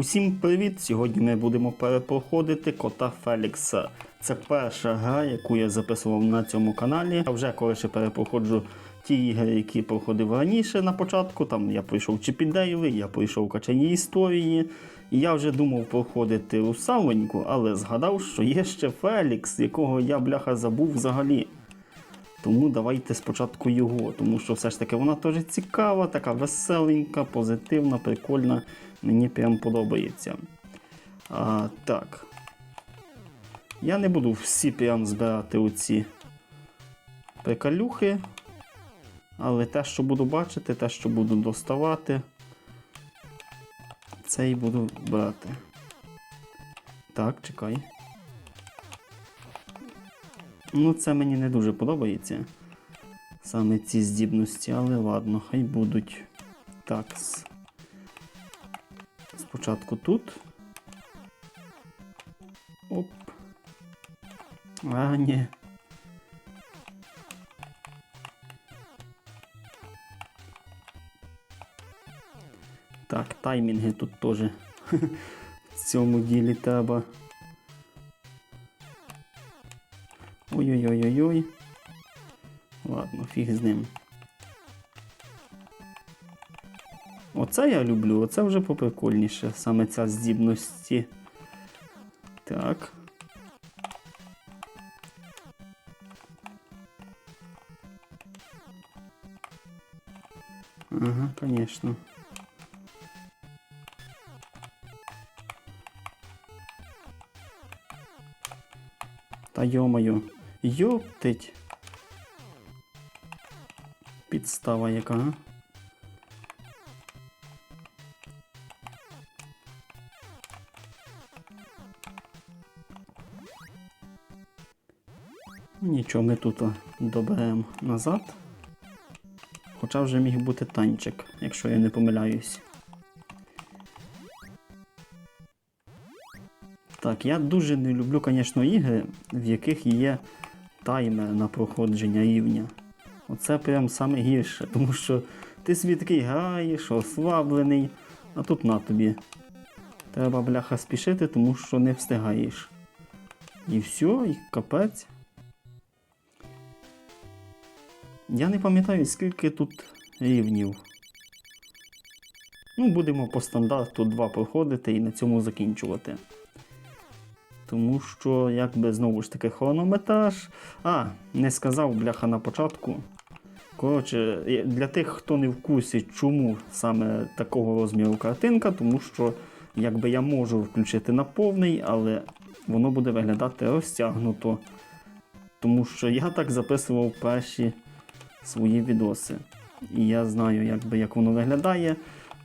Усім привіт! Сьогодні ми будемо перепроходити кота Фелікса. Це перша гра, яку я записував на цьому каналі. А вже ще перепроходжу ті ігри, які проходив раніше на початку. Там я пройшов Чіпідеєвий, я пройшов качані історії. І я вже думав проходити русалоньку, але згадав, що є ще Фелікс, якого я бляха забув взагалі. Тому давайте спочатку його, тому що все ж таки вона теж цікава, така веселенька, позитивна, прикольна. Мені прям подобається. А, Так. Я не буду всі прям збирати оці приколюхи. Але те, що буду бачити, те, що буду доставати, це і буду брати. Так, чекай. Ну, це мені не дуже подобається. Саме ці здібності, але ладно, хай будуть. Так. Спочатку тут. Оп. А, ні. Так, таймінги тут теж в цьому ділі треба. Ой-ой-ой-ой-ой. Ладно, фіг з ним. Оце я люблю, оце вже поприкольніше, саме ця здібності. Так. Ага, конечно. Та йо-моє, йоптить. Підстава яка? Нічого, ми тут доберемо назад. Хоча вже міг бути танчик, якщо я не помиляюсь. Так, я дуже не люблю, звісно, ігри, в яких є таймер на проходження рівня. Оце прям саме гірше, тому що ти собі граєш, ослаблений, а тут на тобі. Треба, бляха, спішити, тому що не встигаєш. І все, і капець. Я не пам'ятаю, скільки тут рівнів. Ну, будемо по стандарту два проходити і на цьому закінчувати. Тому що, якби знову ж таки, хронометраж. А, не сказав бляха на початку. Коротше, для тих, хто не в курсі, чому саме такого розміру картинка, тому що якби я можу включити на повний, але воно буде виглядати розтягнуто. Тому що я так записував перші свої відоси. І я знаю, якби, як воно виглядає.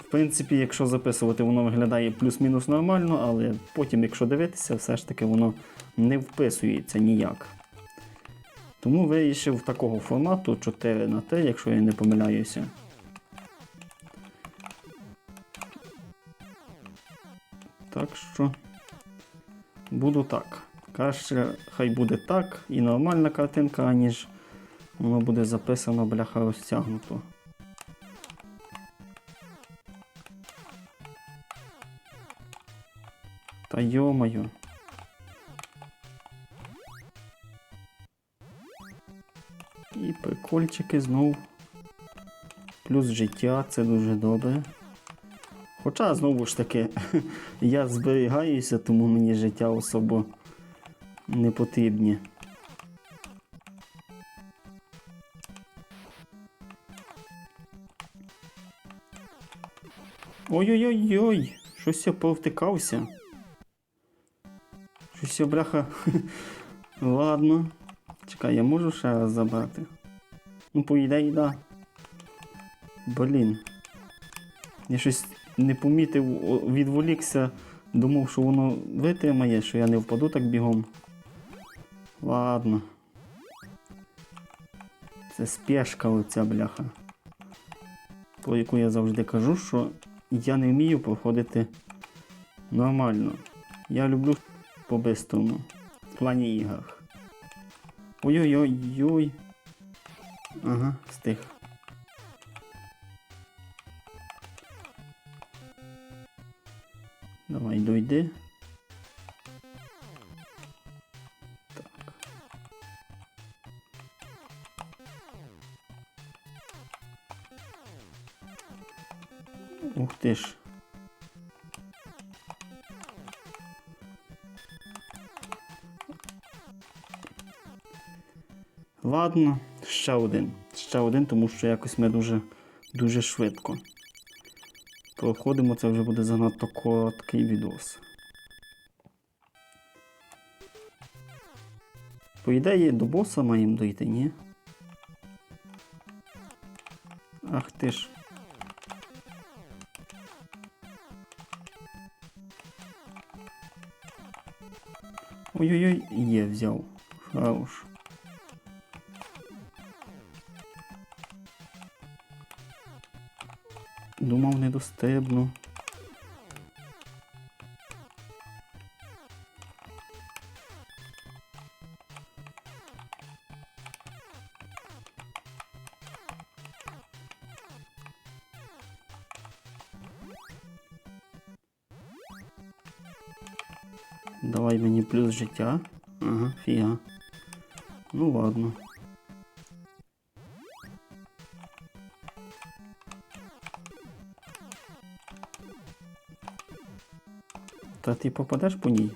В принципі, якщо записувати, воно виглядає плюс-мінус нормально, але потім, якщо дивитися, все ж таки воно не вписується ніяк. Тому вирішив такого формату 4 на 3, якщо я не помиляюся. Так що буду так. Краще хай буде так і нормальна картинка, аніж воно буде записано бляха розтягнуто. Та йомаю. І прикольчики знов. Плюс життя, це дуже добре. Хоча, знову ж таки, я зберігаюся, тому мені життя особо не потрібні. Ой-ой-ой-ой! Щось я повтикався. Я бляха. Ладно. Чекай, я можу ще раз забрати. Ну, по ідеї, да. Блін. Я щось не помітив, відволікся, думав, що воно витримає, що я не впаду так бігом. Ладно. Це спешка оця бляха. Про яку я завжди кажу, що я не вмію проходити нормально. Я люблю по-бистрому. В плані іграх. Ой-ой-ой-ой. Ага, стих. Давай дойди. Так. Ух ти ж. Ладно, ще один. Ще один, тому що якось ми дуже, дуже швидко. Проходимо, це вже буде занадто короткий відос. По ідеї, до боса маємо дойти, ні? Ах ти ж. Ой-ой-ой, є, взяв. Хорош. Думав, не достебну. Давай мені плюс життя. Ага, фіга. Ну ладно. Та ти попадеш по ній?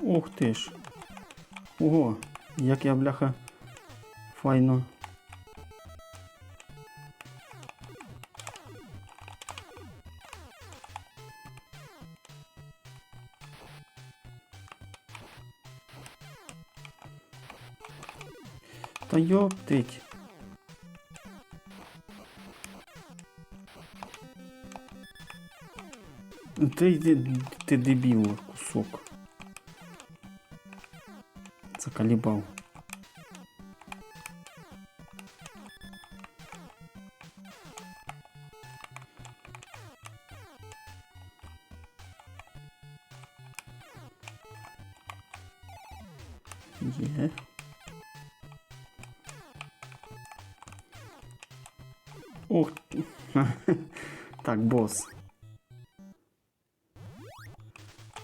Ух ти ж. Ого, як я бляха файно. Та йоптить. Ти, ти, ти дебіл, кусок. Заколебав. Є. Ух. Так, бос.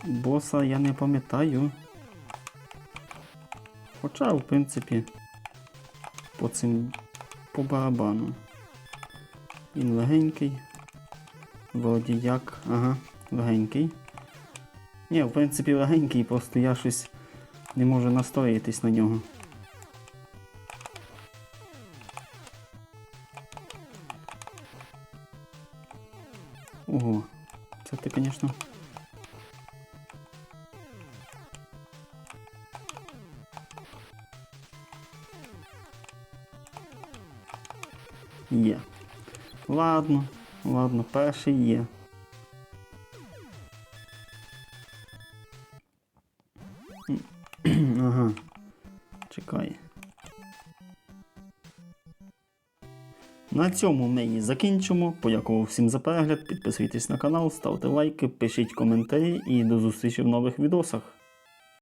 Боса я не пам'ятаю. Хоча, в принципі, по цим по барабану. Він легенький. Вроді як. Ага, легенький. Ні, в принципі, легенький, просто я щось не можу настроїтись на нього. Є. Ладно, ладно, перший є. Ага. Чекай. На цьому ми і закінчимо. Подякував всім за перегляд. Підписуйтесь на канал, ставте лайки, пишіть коментарі і до зустрічі в нових відосах.